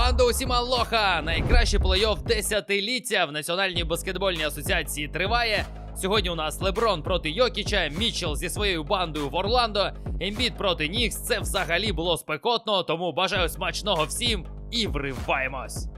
Банда усіма лоха! Найкращий плей-офф десятиліття в Національній баскетбольній асоціації триває. Сьогодні у нас Леброн проти Йокіча, Мічел зі своєю бандою в Орландо, Ембіт проти Нікс. Це взагалі було спекотно, тому бажаю смачного всім і вриваємось.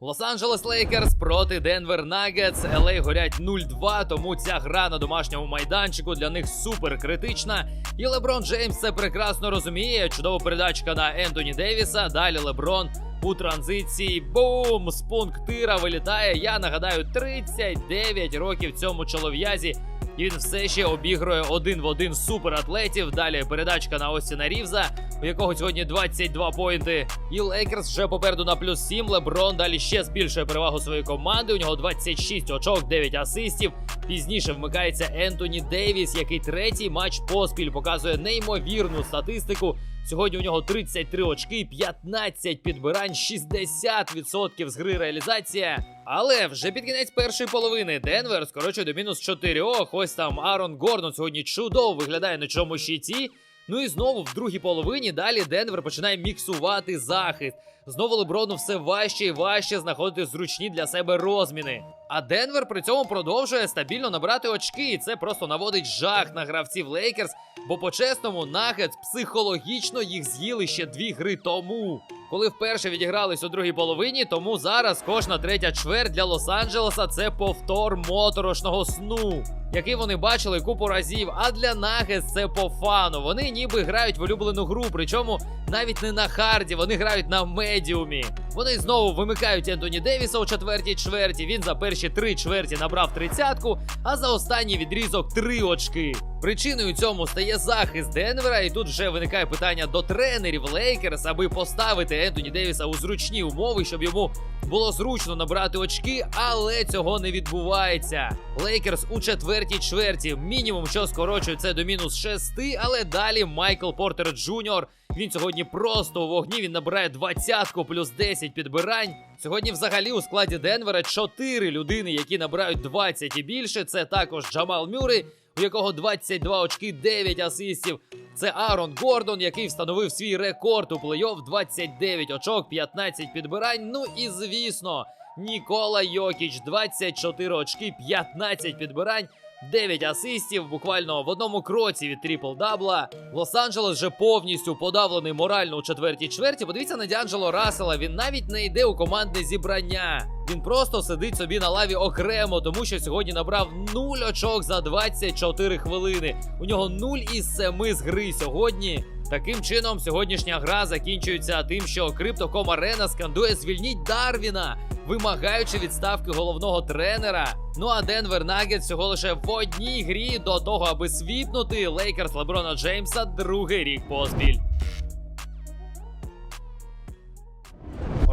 Лос-Анджелес Лейкерс проти Денвер Нагетс. LA горять 0-2, тому ця гра на домашньому майданчику для них супер критична. І Леброн Джеймс це прекрасно розуміє. Чудова передачка на Ентоні Девіса. Далі Леброн у транзиції. Бум! З пунктира вилітає. Я нагадаю, 39 років цьому чолов'язі. І він все ще обігрує один в один суператлетів. Далі передачка на Остіна Рівза, у якого сьогодні 22 поінти. І Лейкерс вже попереду на плюс 7. Леброн далі ще збільшує перевагу своєї команди. У нього 26 очок, 9 асистів. Пізніше вмикається Ентоні Дейвіс, який третій матч поспіль показує неймовірну статистику. Сьогодні у нього 33 очки, 15 підбирань, 60% з гри реалізація. Але вже під кінець першої половини Денвер скорочує до мінус 4. Ось там Арон Гордон сьогодні чудово виглядає на чому щиті. Ну і знову в другій половині далі Денвер починає міксувати захист. Знову Леброну все важче і важче знаходити зручні для себе розміни. А Денвер при цьому продовжує стабільно набирати очки, і це просто наводить жах на гравців Лейкерс. Бо по-чесному Нагетс психологічно їх з'їли ще дві гри тому. Коли вперше відігрались у другій половині, тому зараз кожна третя чверть для Лос-Анджелеса це повтор моторошного сну, який вони бачили купу разів. А для Нагетс це по фану. Вони ніби грають в улюблену гру, причому навіть не на харді, вони грають на медіумі. Вони знову вимикають Ентоні Девіса у четвертій чверті. Він за перші три чверті набрав тридцятку, а за останній відрізок три очки. Причиною цьому стає захист Денвера, і тут вже виникає питання до тренерів Лейкерс, аби поставити Ентоні Девіса у зручні умови, щоб йому було зручно набрати очки, але цього не відбувається. Лейкерс у четвертій чверті мінімум, що скорочує це до мінус шести, але далі Майкл Портер Джуніор. Він сьогодні просто у вогні. Він набирає двадцятку плюс 10 підбирань. Сьогодні, взагалі, у складі Денвера 4 людини, які набирають 20 і більше. Це також Джамал Мюррей, у якого 22 очки, 9 асистів. Це Арон Гордон, який встановив свій рекорд у плей-офф 29 очок, 15 підбирань. Ну і звісно, Нікола Йокіч, 24 очки, 15 підбирань. 9 асистів буквально в одному кроці від трипл-дабла. Лос-Анджелес вже повністю подавлений морально у четвертій чверті. Подивіться на Діанджело Рассела. Він навіть не йде у командне зібрання. Він просто сидить собі на лаві окремо, тому що сьогодні набрав 0 очок за 24 хвилини. У нього 0 із 7 з гри сьогодні. Таким чином, сьогоднішня гра закінчується тим, що Криптоком Арена скандує звільніть Дарвіна, вимагаючи відставки головного тренера. Ну а Денвер Нагет всього лише в одній грі до того, аби свіпнути Лейкерс Леброна Джеймса другий рік поспіль.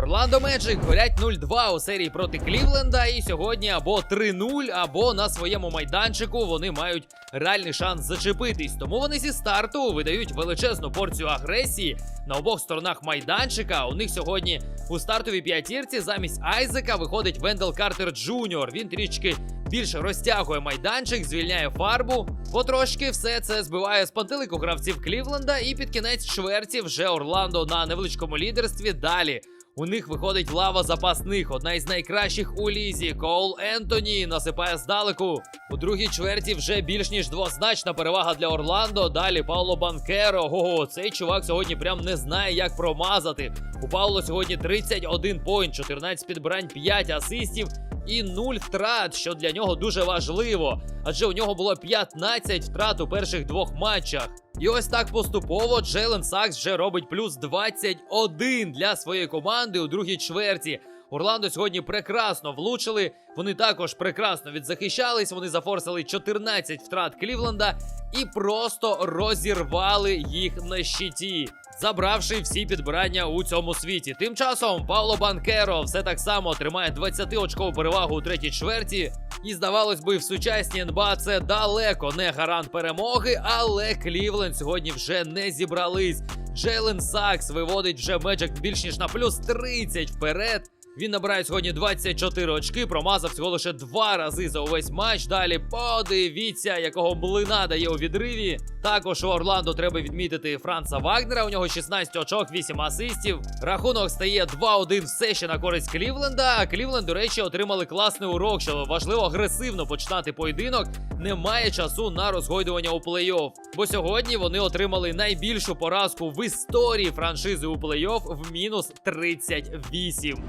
Орландо Меджик горять 0-2 у серії проти Клівленда. І сьогодні або 3-0, або на своєму майданчику вони мають реальний шанс зачепитись. Тому вони зі старту видають величезну порцію агресії на обох сторонах майданчика. У них сьогодні у стартовій п'ятірці замість Айзека виходить Вендел Картер Джуніор. Він трішки більше розтягує майданчик, звільняє фарбу. Потрошки все це збиває з пантелику гравців Клівленда. І під кінець чверті вже Орландо на невеличкому лідерстві. Далі у них виходить лава запасних, одна із найкращих у лізі. Коул Ентоні насипає здалеку. У другій чверті вже більш ніж двозначна перевага для Орландо. Далі Пауло Банкеро. Ого, цей чувак сьогодні прям не знає, як промазати. У Пауло сьогодні 31 поінт, 14 підбирань, 5 асистів. І 0 втрат, що для нього дуже важливо, адже у нього було 15 втрат у перших двох матчах. І ось так поступово Джейлен Сакс вже робить плюс 21 для своєї команди у другій чверті. Орландо сьогодні прекрасно влучили. Вони також прекрасно відзахищались. Вони зафорсили 14 втрат Клівленда і просто розірвали їх на щиті, забравши всі підбирання у цьому світі. Тим часом Пауло Банкеро все так само тримає 20-очкову перевагу у третій чверті. І здавалось би, в сучасній НБА це далеко не гарант перемоги, але Клівленд сьогодні вже не зібрались. Джейлен Сакс виводить вже Меджик більш ніж на плюс 30 вперед. Він набирає сьогодні 24 очки, промазав всього лише два рази за увесь матч. Далі подивіться, якого блина дає у відриві. Також у Орландо треба відмітити Франца Вагнера. У нього 16 очок, 8 асистів. Рахунок стає 2-1 все ще на користь Клівленда. А Клівленд, до речі, отримали класний урок, що важливо агресивно починати поєдинок. Немає часу на розгойдування у плей-офф. Бо сьогодні вони отримали найбільшу поразку в історії франшизи у плей-офф в мінус 38.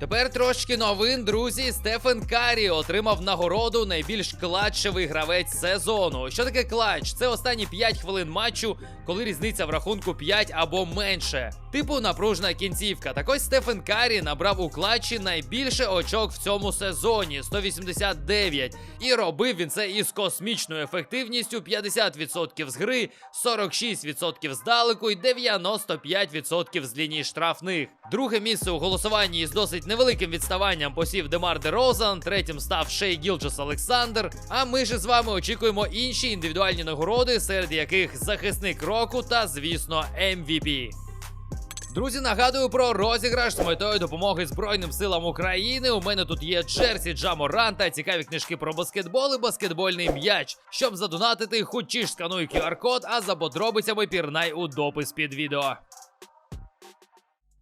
Тепер трошки новин, друзі. Стефен Карі отримав нагороду найбільш клатчевий гравець сезону. Що таке клатч? Це останні 5 хвилин матчу, коли різниця в рахунку 5 або менше. Типу напружна кінцівка. Так ось Стефен Карі набрав у клатчі найбільше очок в цьому сезоні 189. І робив він це із космічною ефективністю 50% з гри, 46% здалеку і 95% з лінії штрафних. Друге місце у голосуванні із досить невеликим відставанням посів Демар Де Розан, третім став Шей Гілджес Олександр. А ми ж з вами очікуємо інші індивідуальні нагороди, серед яких захисник року та, звісно, MVP. Друзі, нагадую про розіграш з метою допомоги Збройним силам України. У мене тут є Джерсі Джаморанта, цікаві книжки про баскетбол і баскетбольний м'яч. Щоб задонатити, хочеш скануй QR-код, а за подробицями пірнай у допис під відео.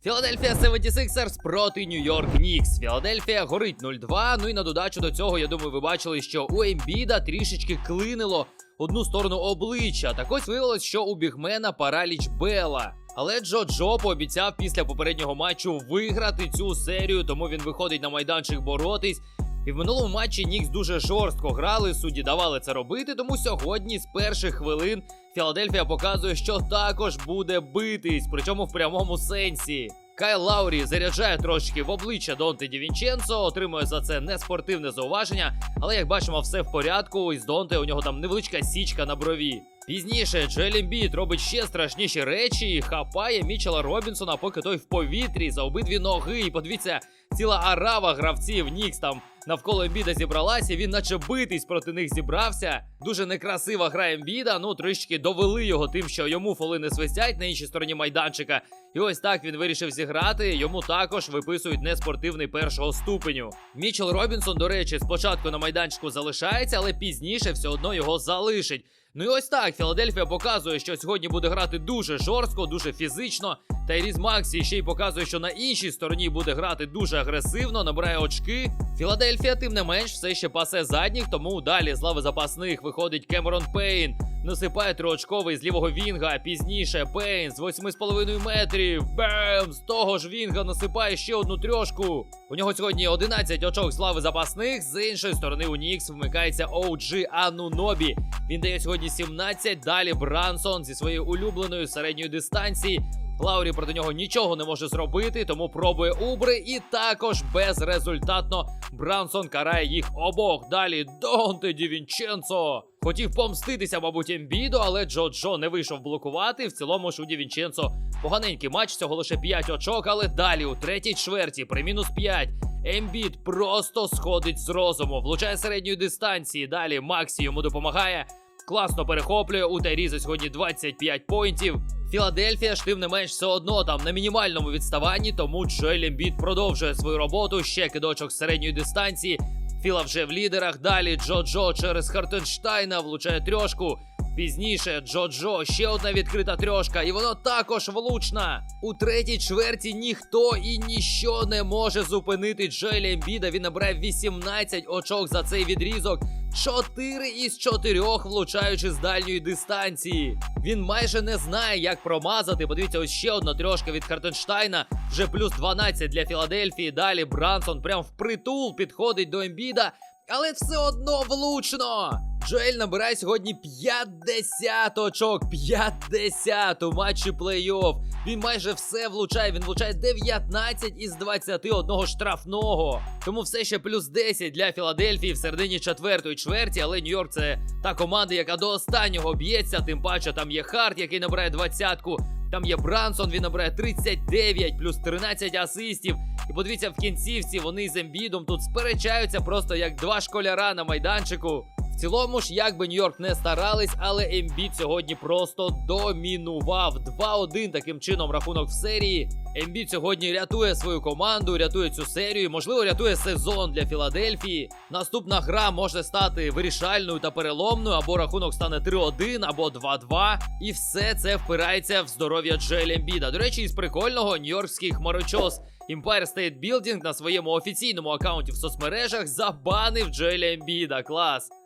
Філадельфія 76ers проти Нью-Йорк Нікс. Філадельфія горить 0-2. Ну і на додачу до цього, я думаю, ви бачили, що у Ембіда трішечки клинило одну сторону обличчя. Так ось виявилось, що у бігмена параліч Бела. Але Джо Джо пообіцяв після попереднього матчу виграти цю серію, тому він виходить на майданчик боротись. І в минулому матчі Нікс дуже жорстко грали, судді давали це робити. Тому сьогодні з перших хвилин Філадельфія показує, що також буде битись, причому в прямому сенсі. Кайл Лаурі заряджає трошки в обличчя Донте Дівінченцо, отримує за це неспортивне зауваження, але як бачимо, все в порядку. І з Донте у нього там невеличка січка на брові. Пізніше Джель Біт робить ще страшніші речі і хапає Мічела Робінсона, поки той в повітрі за обидві ноги. І подивіться, ціла арава гравців Нікс там навколо Ембіда зібралася. Він наче битись проти них зібрався. Дуже некрасива гра Ембіда. Ну трішки довели його тим, що йому фоли не свистять на іншій стороні майданчика. І ось так він вирішив зіграти. Йому також виписують неспортивний першого ступеню. Мічел Робінсон, до речі, спочатку на майданчику залишається, але пізніше все одно його залишить. Ну і ось так Філадельфія показує, що сьогодні буде грати дуже жорстко, дуже фізично. Тайріз Максі ще й показує, що на іншій стороні буде грати дуже агресивно, набирає очки. Філадельфія, тим не менш, все ще пасе задніх, тому далі з лави запасних виходить Кемерон Пейн. Насипає триочковий з лівого Вінга. Пізніше Пейн з 8,5 метрів. Бем! З того ж Вінга насипає ще одну трьошку. У нього сьогодні 11 очок з лави запасних. З іншої сторони у Нікс вмикається OG Анунобі. Він дає сьогодні 17. Далі Брансон зі своєю улюбленою середньої дистанції. Лаурі проти нього нічого не може зробити, тому пробує Убри і також безрезультатно Брансон карає їх обох. Далі Донте Дівінченцо. Хотів помститися, мабуть, Ембіду, але Джо Джо не вийшов блокувати. В цілому ж у Дівінченцо поганенький матч, всього лише 5 очок, але далі у третій чверті при мінус 5. Ембід просто сходить з розуму, влучає середньої дистанції. Далі Максі йому допомагає. Класно перехоплює у Тайріза сьогодні 25 поінтів. Філадельфія ж тим не менш все одно там на мінімальному відставанні, тому Джоель Ембід продовжує свою роботу. Ще кидочок середньої дистанції. Філа вже в лідерах. Далі Джо Джо через Хартенштайна влучає трьошку. Пізніше Джо Джо ще одна відкрита трьошка, і воно також влучна. У третій чверті ніхто і ніщо не може зупинити Джоеля Ембіда. Він набирає 18 очок за цей відрізок. 4 із 4 влучаючи з дальньої дистанції. Він майже не знає, як промазати. Подивіться, ось ще одна трьошка від Хартенштайна. Вже плюс 12 для Філадельфії. Далі Брансон прям впритул підходить до Ембіда. Але все одно влучно. Джоель набирає сьогодні 50 очок. 50 у матчі плей-офф. Він майже все влучає. Він влучає 19 із 21 штрафного. Тому все ще плюс 10 для Філадельфії в середині четвертої чверті. Але Нью-Йорк це та команда, яка до останнього б'ється. Тим паче там є Харт, який набирає двадцятку. Там є Брансон, він набирає 39 плюс 13 асистів. І подивіться, в кінцівці вони з Ембідом тут сперечаються просто як два школяра на майданчику. Цілому ж, як би Нью-Йорк не старались, але Ембіт сьогодні просто домінував 2-1 таким чином рахунок в серії. Ембіт сьогодні рятує свою команду, рятує цю серію, можливо, рятує сезон для Філадельфії. Наступна гра може стати вирішальною та переломною, або рахунок стане 3-1, або 2-2. І все це впирається в здоров'я Джеля Ембіда. До речі, із прикольного нью-йоркський хмарочос Empire State Building на своєму офіційному аккаунті в соцмережах забанив Джеля Ембіда. Клас.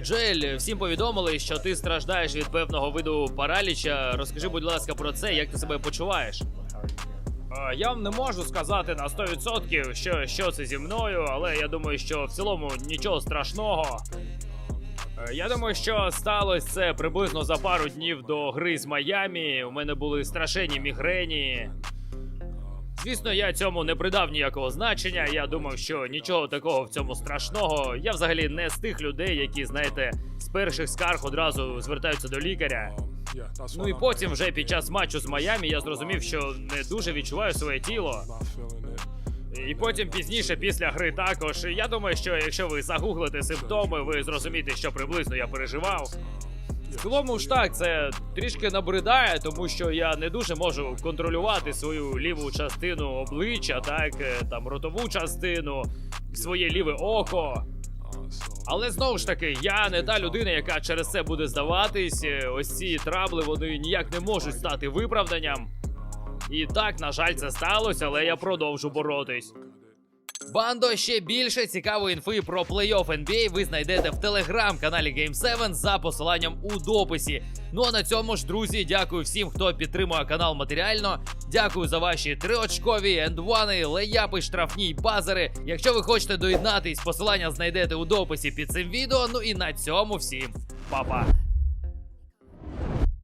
Джель, всім повідомили, що ти страждаєш від певного виду параліча. Розкажи, будь ласка, про це, як ти себе почуваєш. Я вам не можу сказати на 100%, що, що це зі мною, але я думаю, що в цілому нічого страшного. Е, Я думаю, що сталося це приблизно за пару днів до гри з Майамі. У мене були страшенні мігрені. Звісно, я цьому не придав ніякого значення. Я думав, що нічого такого в цьому страшного. Я взагалі не з тих людей, які, знаєте, з перших скарг одразу звертаються до лікаря. Ну і потім, вже під час матчу з Майамі, я зрозумів, що не дуже відчуваю своє тіло. І потім пізніше, після гри також. Я думаю, що якщо ви загуглите симптоми, ви зрозумієте, що приблизно я переживав. Цілому ж так, це трішки набридає, тому що я не дуже можу контролювати свою ліву частину обличчя, так е, там ротову частину, своє ліве око. Але знову ж таки, я не та людина, яка через це буде здаватись. Е, Ось ці трабли вони ніяк не можуть стати виправданням. І так, на жаль, це сталося, але я продовжу боротись. Бандо ще більше цікавої інфи про плей-офф NBA ви знайдете в телеграм-каналі Game 7 за посиланням у дописі. Ну а на цьому ж, друзі, дякую всім, хто підтримує канал матеріально. Дякую за ваші триочкові ендвани, леяпи, штрафні й базери. Якщо ви хочете доєднатись, посилання знайдете у дописі під цим відео. Ну і на цьому всім па-па.